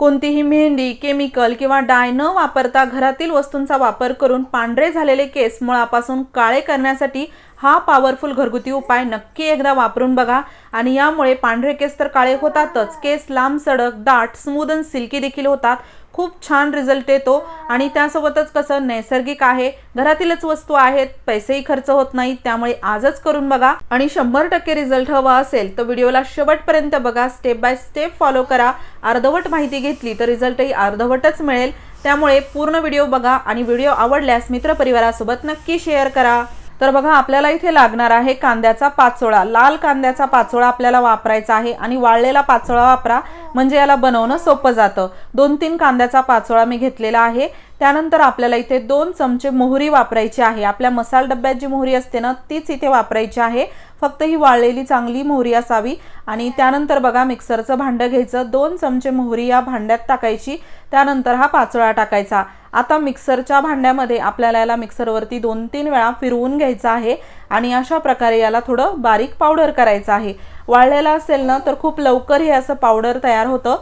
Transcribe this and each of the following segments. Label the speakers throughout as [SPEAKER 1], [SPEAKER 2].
[SPEAKER 1] कोणतीही मेहंदी केमिकल किंवा डाय न वापरता घरातील वस्तूंचा वापर करून पांढरे झालेले केस मुळापासून काळे करण्यासाठी हा पॉवरफुल घरगुती उपाय नक्की एकदा वापरून बघा. आणि यामुळे पांढरे केस तर काळे होतातच. केस लांब सडक दाट स्मूद आणि सिल्की देखील होतात. खूप छान रिझल्ट येतो. आणि त्यासोबतच कसं नैसर्गिक आहे. घरातीलच वस्तू आहेत. पैसेही खर्च होत नाहीत. त्यामुळे आजच करून बघा. आणि शंभर टक्के रिझल्ट हवा असेल तर व्हिडिओला शेवटपर्यंत बघा. स्टेप बाय स्टेप फॉलो करा. अर्धवट माहिती घेतली तर रिझल्टही अर्धवटच मिळेल. त्यामुळे पूर्ण व्हिडिओ बघा. आणि व्हिडिओ आवडल्यास मित्रपरिवारासोबत नक्की शेअर करा. तर बघा आपल्याला इथे लागणार आहे कांद्याचा पाचोळा. लाल कांद्याचा पाचोळा आपल्याला वापरायचा आहे आणि वाळलेला पाचोळा वापरा. म्हणजे याला बनवणं सोपं जातं. दोन तीन कांद्याचा पाचोळा मी घेतलेला आहे. त्यानंतर आपल्याला इथे दोन चमचे मोहरी वापरायची आहे. आपल्या मसाला डब्यात जी मोहरी असते ना तीच इथे वापरायची आहे. फक्त ही वाळलेली चांगली मोहरी असावी. आणि त्यानंतर बघा मिक्सरचं भांडं घ्यायचं. दोन चमचे मोहरी या भांड्यात टाकायची. त्यानंतर हा पाचोळा टाकायचा. आता मिक्सरच्या भांड्यामध्ये आपल्याला याला मिक्सरवरती दोन तीन वेळा फिरवून घ्यायचं आहे. आणि अशा प्रकारे याला थोडं बारीक पावडर करायचं आहे. वाळलेलं असेल ना तर खूप लवकर हे असं पावडर तयार होतं.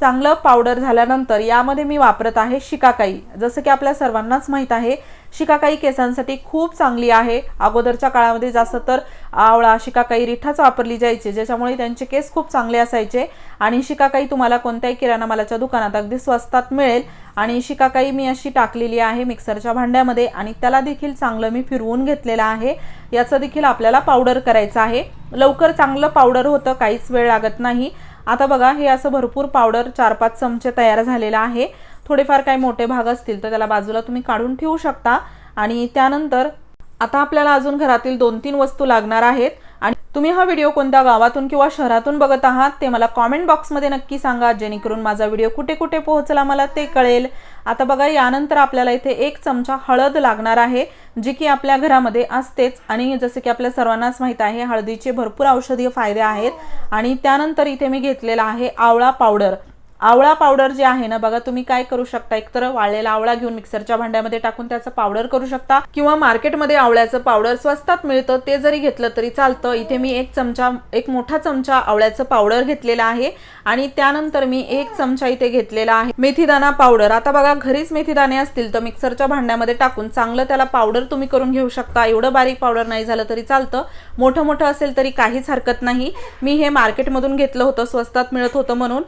[SPEAKER 1] चांगलं पावडर झाल्यानंतर यामध्ये मी वापरत आहे शिकाकाई. जसं की आपल्या सर्वांनाच माहीत आहे शिकाकाई केसांसाठी खूप चांगली आहे. अगोदरच्या काळामध्ये जास्त तर आवळा शिकाकाई रिठाच वापरली जायची ज्याच्यामुळे त्यांचे केस खूप चांगले असायचे. आणि शिकाकाई तुम्हाला कोणत्याही किराणा मालाच्या दुकानात अगदी स्वस्तात मिळेल. आणि शिकाकाई मी अशी टाकलेली आहे मिक्सरच्या भांड्यामध्ये आणि त्याला देखील चांगलं मी फिरवून घेतलेलं आहे. याचं देखील आपल्याला पावडर करायचं आहे. लवकर चांगलं पावडर होतं काहीच वेळ लागत नाही. आता बघा हे असं भरपूर पावडर चार पाच चमचे तयार झालेलं आहे. थोडेफार काही मोठे भाग असतील तर त्याला बाजूला तुम्ही काढून ठेवू शकता. आणि त्यानंतर आता आपल्याला अजून घरातील दोन तीन वस्तू लागणार आहेत. आणि तुम्ही हा व्हिडिओ कोणत्या गावातून किंवा शहरातून बघत आहात ते मला कॉमेंट बॉक्समध्ये नक्की सांगा. जेणेकरून माझा व्हिडिओ कुठे कुठे पोहोचला मला ते कळेल. आता बघा यानंतर आपल्याला इथे एक चमचा हळद लागणार आहे जी की आपल्या घरामध्ये असतेच. आणि जसं की आपल्या सर्वांनाच माहीत आहे हळदीचे भरपूर औषधीय फायदे आहेत. आणि त्यानंतर इथे मी घेतलेला आहे आवळा पावडर. आवळा पावडर जे आहे ना बघा तुम्ही काय करू शकता? एकतर वाळलेला आवळा घेऊन मिक्सरच्या भांड्यामध्ये टाकून त्याचं पावडर करू शकता. किंवा मार्केटमध्ये आवळ्याचं पावडर स्वस्तात मिळतं ते जरी घेतलं तरी चालतं. इथे मी एक चमचा एक मोठा चमचा आवळ्याचं पावडर घेतलेला आहे. आणि त्यानंतर मी एक चमचा इथे घेतलेला आहे मेथीदाणा पावडर आता बघा घरीच मेथीदाणे असतील तर मिक्सरच्या भांड्यामध्ये टाकून चांगलं त्याला पावडर तुम्ही करून घेऊ शकता. एवढं बारीक पावडर नाही झालं तरी चालतं. मोठं मोठं असेल तरी काहीच हरकत नाही. मी हे मार्केटमधून घेतलं होतं स्वस्तात मिळत होतं म्हणून.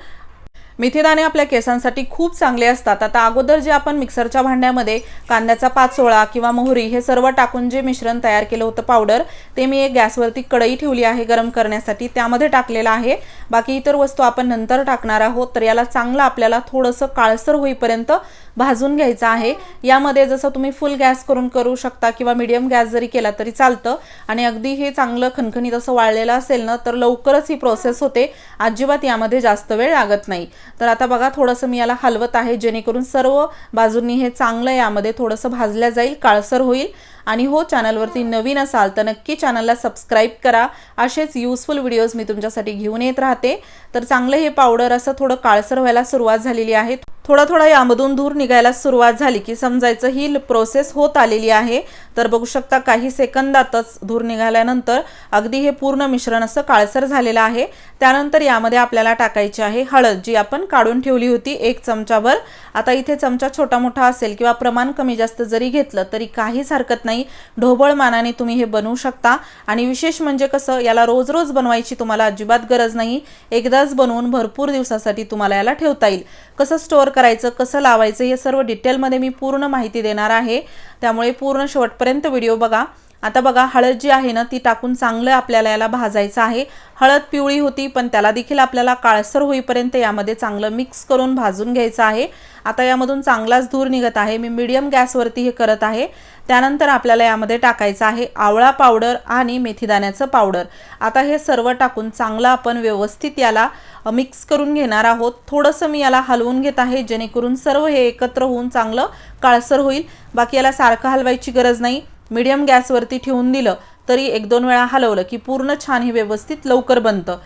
[SPEAKER 1] मेथीदाणे आपल्या केसांसाठी खूप चांगले असतात. आता अगोदर जे आपण मिक्सरच्या भांड्यामध्ये कांद्याचा पाचोळा किंवा मोहरी हे सर्व टाकून जे मिश्रण तयार केलं होतं पावडर ते मी एक गॅसवरती कढई ठेवली आहे गरम करण्यासाठी. त्यामध्ये टाकलेलं आहे. बाकी इतर वस्तू आपण नंतर टाकणार आहोत. तर याला चांगलं आपल्याला थोडंसं काळसर होईपर्यंत भाजून घ्यायचं आहे. यामध्ये जसं तुम्ही फुल गॅस करून करू शकता किंवा मिडियम गॅस जरी केला तरी चालतं. आणि अगदी हे चांगलं खणखणीत असं वाळलेलं असेल ना तर लवकरच ही प्रोसेस होते. अजिबात यामध्ये जास्त वेळ लागत नाही. तर आता बघा थोडंसं मी याला हलवत आहे जेणेकरून सर्व बाजूंनी हे चांगलं यामध्ये थोडंसं भाजल्या जाईल काळसर होईल. आणि हो चॅनलवरती नवीन असाल तर नक्की चॅनलला सबस्क्राईब करा. असेच युजफुल व्हिडिओज मी तुमच्यासाठी घेऊन येत राहते. तर चांगलं हे पावडर असं थोडं काळसर व्हायला सुरुवात झालेली आहे. थोडा थोडा यामधून धूर निघायला सुरुवात झाली की समजायचं ही प्रोसेस होत आलेली आहे. तर बघू शकता काही सेकंदातच धूर निघाल्यानंतर अगदी हे पूर्ण मिश्रण असं काळसर झालेलं आहे. त्यानंतर यामध्ये आपल्याला टाकायची आहे हळद जी आपण काढून ठेवली होती एक चमचाभर आता इथे चमचा छोटा मोठा असेल किंवा प्रमाण कमी जास्त जरी घेतलं तरी काहीच हरकत नाही. ढोबळ मानाने तुम्ही हे बनवू शकता. आणि विशेष म्हणजे कसं याला रोज रोज बनवायची तुम्हाला अजिबात गरज नाही. एकदाच बनवून भरपूर दिवसासाठी तुम्हाला याला ठेवता येईल. कसं स्टोअर करायचं कसं लावायचं हे सर्व डिटेलमध्ये मी पूर्ण माहिती देणार आहे. त्यामुळे पूर्ण शेवटपर्यंत व्हिडिओ बघा. आता बघा हळद जी आहे ना ती टाकून चांगलं आपल्याला याला भाजायचं आहे. हळद पिवळी होती पण त्याला देखील आपल्याला काळसर होईपर्यंत यामध्ये चांगलं मिक्स करून भाजून घ्यायचं आहे. आता यामधून चांगलाच धूर निघत आहे. मी मीडियम गॅसवरती हे करत आहे. त्यानंतर आपल्याला यामध्ये टाकायचं आहे आवळा पावडर आणि मेथीदाण्याचं पावडर आता हे सर्व टाकून चांगलं आपण व्यवस्थित याला मिक्स करून घेणार आहोत. थोडंसं मी याला हलवून घेत आहे जेणेकरून सर्व हे एकत्र होऊन चांगलं काळसर होईल. बाकी याला सारखं हलवायची गरज नाही. मीडियम गॅसवरती ठेवून दिलं तरी एक दोन वेळा हलवलं की पूर्ण छान हे व्यवस्थित लवकर बनतं.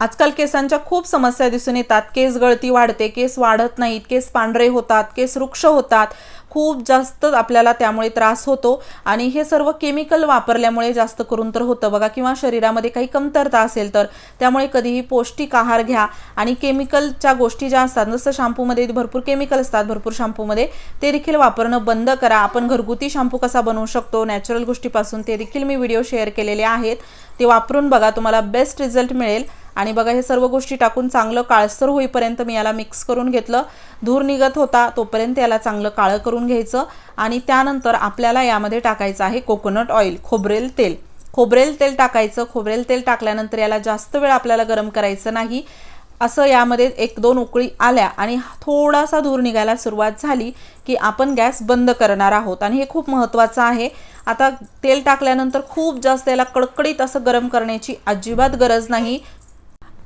[SPEAKER 1] आजकाल केसांच्या खूप समस्या दिसून येतात. केस गळती वाढते केस वाढत नाहीत केस पांढरे होतात केस वृक्ष होतात. खूप जास्त आपल्याला त्यामुळे त्रास होतो आणि हे सर्व केमिकल वापरल्यामुळे जास्त करून तर होतं. बघा किंवा शरीरामध्ये काही कमतरता असेल तर त्यामुळे कधीही पौष्टिक आहार घ्या आणि केमिकलच्या गोष्टी ज्या असतात जसं शॅम्पूमध्ये भरपूर केमिकल असतात भरपूर शॅम्पूमध्ये ते देखील वापरणं बंद करा. आपण घरगुती शॅम्पू कसा बनवू शकतो नॅचरल गोष्टीपासून ते देखील मी व्हिडिओ शेअर केलेले आहेत. ते वापरून बघा तुम्हाला बेस्ट रिझल्ट मिळेल. आणि बघा हे सर्व गोष्टी टाकून चांगलं काळसर होईपर्यंत मी याला मिक्स करून घेतलं. धूर निघत होता तोपर्यंत याला चांगलं काळं करून घ्यायचं. आणि त्यानंतर आपल्याला यामध्ये टाकायचं आहे कोकोनट ऑइल खोबरेल तेल. खोबरेल तेल टाकायचं. खोबरेल तेल टाकल्यानंतर याला जास्त वेळ आपल्याला गरम करायचं नाही. असं यामध्ये एक दोन उकळी आल्या आणि थोडासा धूर निघायला सुरुवात झाली की आपण गॅस बंद करणार आहोत. आणि हे खूप महत्त्वाचं आहे. आता तेल टाकल्यानंतर खूप जास्त याला कडकडीत असं गरम करण्याची अजिबात गरज नाही.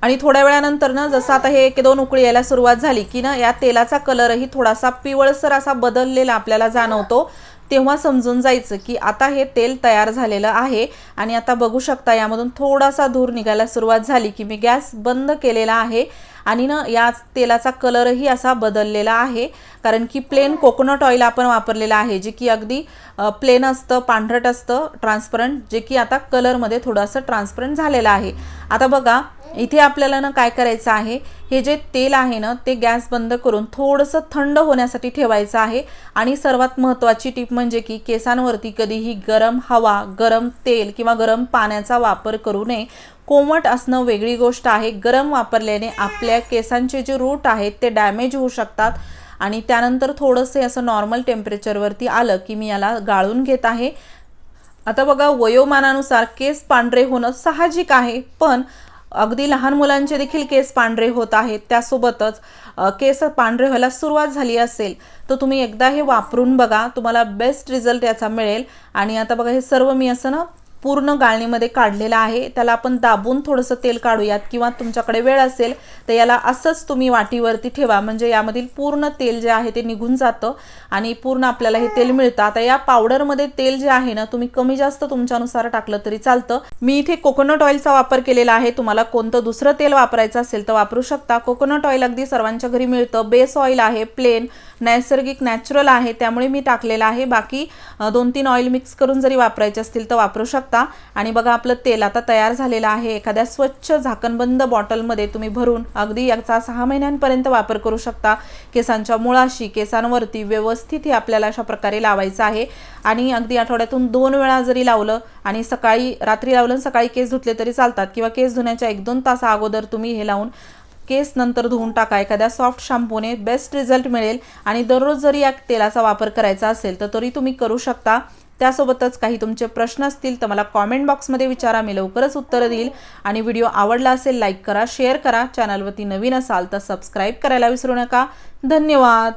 [SPEAKER 1] आणि थोड्या वेळानंतर ना जसं आता हे एक दोन उकळी यायला सुरुवात झाली की ना या तेलाचा कलरही थोडासा पिवळसर असा बदललेला आपल्याला जाणवतो. तेव्हा समजून जायचं की आता हे तेल तयार झालेलं आहे आणि आता बघू शकता यामधून थोडासा धूर निघायला सुरुवात झाली की मी गॅस बंद केलेला आहे आणि ना या तेलाचा कलरही असा बदललेला आहे. कारण की प्लेन कोकोनट ऑइल आपण वापरलेलं आहे जे की अगदी प्लेन असतं पांढरट असतं ट्रान्सपरंट जे की आता कलरमध्ये थोडंसं ट्रान्सपरंट झालेलं आहे. आता बघा इथे आपल्याला ना काय करायचं आहे? हे जे तेल आहे ना ते गॅस बंद करून थोडंसं थंड होण्यासाठी ठेवायचं आहे. आणि सर्वात महत्त्वाची टीप म्हणजे की केसांवरती कधीही गरम हवा गरम तेल किंवा गरम पाण्याचा वापर करू नये. कोमट असणं वेगळी गोष्ट आहे. गरम वापरल्याने आपल्या केसांचे जे रूट आहेत ते डॅमेज होऊ शकतात. आणि त्यानंतर थोडंसं असं नॉर्मल टेम्परेचरवरती आलं की मी याला गाळून घेत आहे. आता बघा वयोमानानुसार केस पांढरे होणं साहजिक आहे. पण अगदी लहान मुलांचे देखील केस पांढरे होत आहेत. त्यासोबतच केस पांढरे व्हायला सुरुवात झाली असेल तर तुम्ही एकदा हे वापरून बघा. तुम्हाला बेस्ट रिझल्ट याचा मिळेल. आणि आता बघा हे सर्व मी असं ना पूर्ण गाळणीमध्ये काढलेलं आहे. त्याला आपण दाबून थोडंसं तेल काढूयात किंवा तुमच्याकडे वेळ असेल तर याला असंच तुम्ही वाटीवरती ठेवा. म्हणजे यामधील पूर्ण तेल जे आहे ते निघून जातं आणि पूर्ण आपल्याला हे तेल मिळतं. आता या पावडरमध्ये तेल जे आहे ना तुम्ही कमी जास्त तुमच्यानुसार टाकलं तरी चालतं. मी इथे कोकोनट ऑइलचा वापर केलेला आहे. तुम्हाला कोणतं दुसरं तेल वापरायचं असेल तर वापरू शकता. कोकोनट ऑइल अगदी सर्वांच्या घरी मिळतं. बेस ऑइल आहे प्लेन नैसर्गिक नॅचरल आहे त्यामुळे मी टाकलेलं आहे. बाकी दोन तीन ऑइल मिक्स करून जरी वापरायचे असतील तर वापरू शकता. आणि बघा आपलं तेल आता तयार झालेलं आहे. एखाद्या स्वच्छ झाकणबंद बॉटलमध्ये तुम्ही भरून अगदी याचा सहा महिन्यांपर्यंत वापर करू शकता. केसांच्या मुळाशी केसांवरती व्यवस्थित हे आपल्याला अशा प्रकारे लावायचं आहे. आणि अगदी आठवड्यातून दोन वेळा जरी लावलं आणि सकाळी रात्री लावलं सकाळी केस धुतले तरी चालतात. किंवा केस धुण्याच्या एक दोन तासा अगोदर तुम्ही हे लावून केस नंतर धुवून टाका. एखाद्या सॉफ्ट शॅम्पूने बेस्ट रिझल्ट मिळेल आणि दररोज जरी या तेलाचा वापर करायचा असेल तर तरी तुम्ही करू शकता. त्यासोबतच काही तुमचे प्रश्न असतील तर मला कॉमेंट बॉक्समध्ये विचारा मी लवकरच उत्तरं देईल. आणि व्हिडिओ आवडला असेल लाईक करा शेअर करा. चॅनलवरती नवीन असाल तर सबस्क्राईब करायला विसरू नका. धन्यवाद.